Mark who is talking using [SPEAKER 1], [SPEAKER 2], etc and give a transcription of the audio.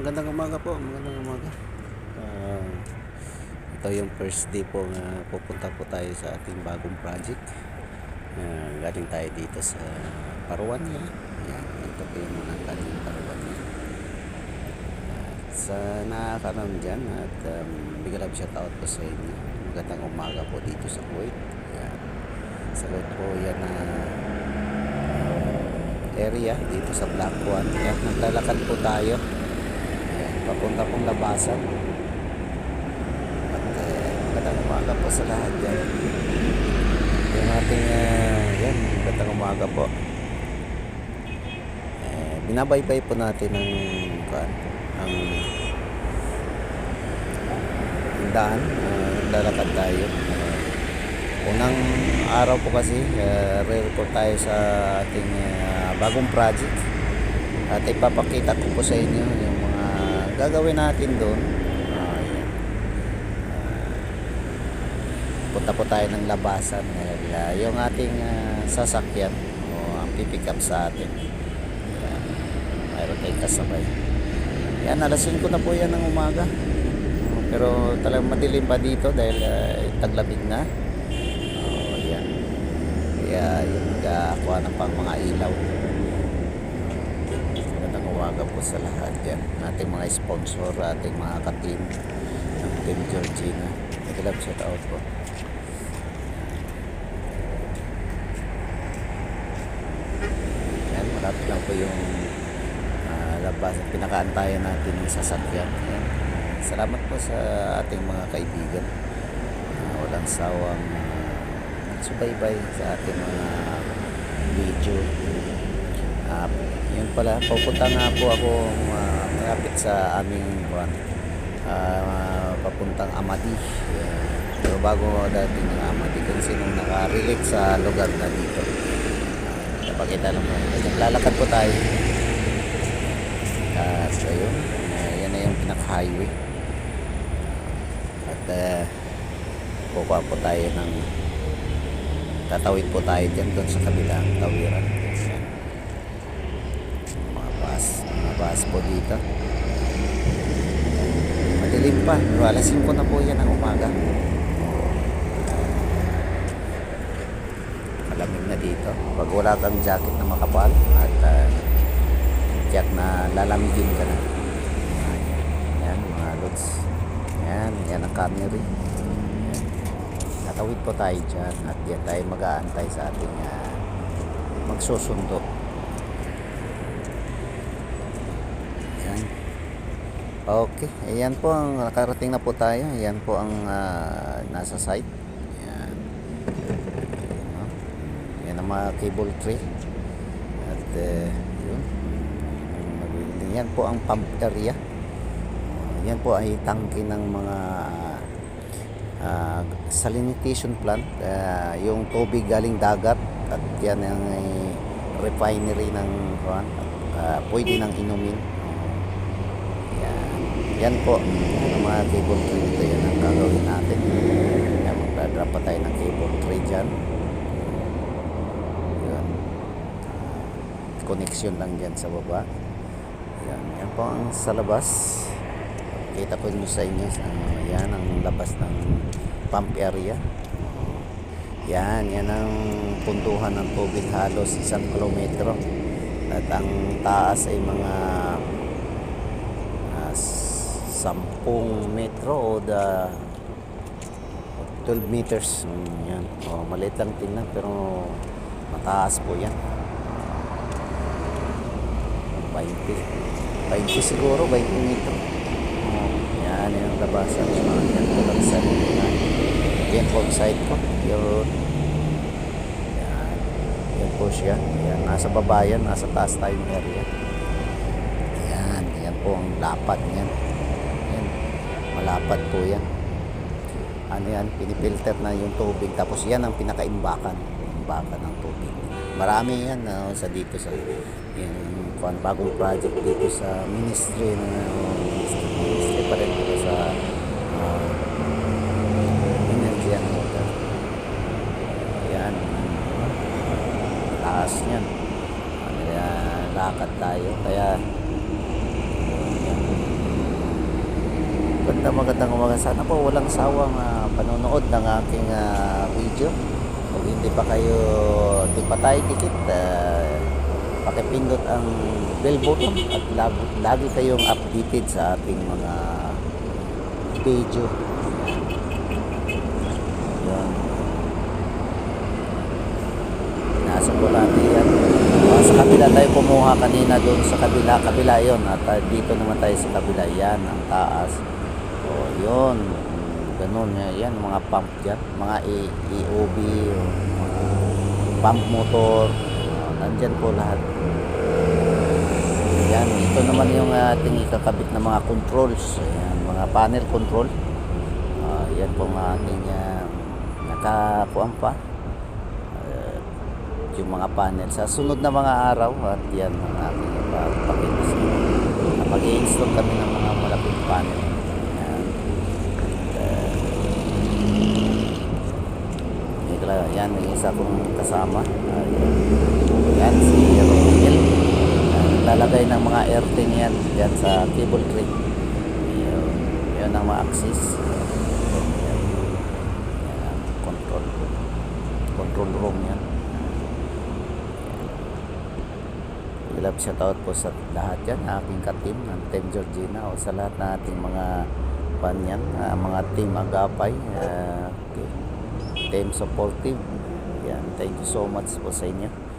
[SPEAKER 1] magandang umaga po, magandang umaga. Ah, ito yung first day po na pupunta po tayo sa ating bagong project. Ah, galing tayo dito sa Parawan niya. Yan, ito po yung mga galing Parawan niya. sa nakakaroon dyan at um, big love shout out po sa inyo. Magandang umaga po dito sa Kuwait. Yan. Sagot po yan na area dito sa Black One. Yan, naglalakad po tayo. Papunta pong labasan. At uh, magandang umaga po sa lahat yan. Yung ating, uh, yan, magandang umaga po. Eh, binabaybay po natin ang, kuan, ang, daan. Uh, naglalakad tayo. Uh, Unang araw po kasi, uh, re-report tayo sa ating uh, bagong project. At ipapakita ko po sa inyo mga gagawin natin doon. Uh, yan. Uh, punta po tayo ng labasan dahil uh, yung ating uh, sasakyan o ang pipick up sa atin. Yan. Mayroon tayong kasabay. Yan, alas 5 na po yan ng umaga. Uh, pero talagang madilim pa dito dahil uh, taglamig na. Oh, yan. Kaya yung nagkakuha ng pang mga ilaw. Umaga po sa lahat yan. Ating mga sponsor, ating mga ka-team ng Team Georgina. Nagilab shout out po. Yan, malapit lang po yung ah, labas at pinakaantayan natin ng sasakyan. Yan. Salamat po sa ating mga kaibigan. Ah, walang sawang uh, subaybay sa ating mga video. Ah, yun pala, pupunta nga po ako uh, malapit sa aming buwan. Ah, papuntang Amadi. Yeah. Pero bago dating ng Amadi, kung sino nakarelate sa lugar na dito. Uh, napakita naman. Naglalakad po tayo. At ayun, uh, yan na yung pinaka-highway. At uh, kukuha po tayo ng tatawid po tayo dyan doon sa kabilang tawiran. Yan. Mga bus, bus po dito. Madilim pa. Pero alas 5 na po yan ang umaga. Malamig na dito. Pag wala kang jacket na makapal at uh, jack na lalamigin ka na. Yan, mga lods. Yan, yan ang. Yan. Tatawid po tayo dyan at yan tayo mag-aantay sa ating uh, magsusundo. Yan. Okay, ayan po ang nakarating na po tayo. Ayan po ang ah, nasa site. Ayan. Ayan? Ayan ang mga cable tray. At eh, yun. Yung nabibili. Yan po ang pump area. Yan po ay tangke ng mga ah, salinization plant. Ah, yung tubig galing dagat at yan ang eh, refinery ng. Ah, pwede nang inumin. Yan. Po. Ang mga cable tray dito. Yan ang gagawin natin. Yan, magdadrop pa tayo ng cable tray dyan. Yan. Connection lang dyan sa baba. Yan. Yan po ang sa labas. Kita ko nyo sa inyo. Uh, yan ang labas ng pump area. Yan. Yan ang puntuhan ng tubig halos isang kilometro. At ang taas ay mga 10 metro o the 12 meters. Yan. O, maliit lang tingnan pero mataas po yan. 20. 20 siguro, 20 metro. Yan yung labasan. So, yan po lang sa yan po side ko. Yun. Yan po siya. Yan. Nasa baba yan. Nasa taas tayong area. Yan. Yan po ang lapad niyan. Malapad po yan. Ano yan? Pinipilter na yung tubig. Tapos yan ang pinakaimbakan. Imbakan ng tubig. Marami yan no, sa dito sa yung kuan bagong project dito sa ministry na ministry, ministry pa rin dito sa uh, energy and water. Yan. Taas niyan. Ano yan, lakad tayo. Kaya yan. Magandang magandang umaga. Sana po walang sawang ah, panonood ng aking ah, video. Kung hindi pa kayo, di pa tayo dikit, ah, pakipindot ang bell button at lagi, lagi kayong updated sa ating mga video. Yan. Nasa po natin yan. Ah, sa kabila tayo kumuha kanina doon sa kabila. Kabila yon At ah, dito naman tayo sa kabila. Yan, ang taas. Yun. Ganun. yan. Mga pump dyan. Mga E- EOB. o, Mga pump motor. O, nandyan po lahat. Yan. Ito naman yung ating ikakabit na mga controls. Ayan, mga panel control. Ah, yan po ang ating uh, nakakuan pa uh, yung mga panel sa sunod na mga araw at yan ang inyo. Na mag-i-install kami ng mga malaking panel yan uh, ito lang, yan yung isa kong kasama. Yan. si Romel. Uh, lalagay ng mga earthing yan yan sa cable tray yun, yun ang yan ang control. Control room yan. Love shoutout po sa lahat yan, aking ka-team ng Team Georgina o sa lahat na ating mga panyan, ah, mga team agapay, okay. team supportive. Thank you so much po sa inyo.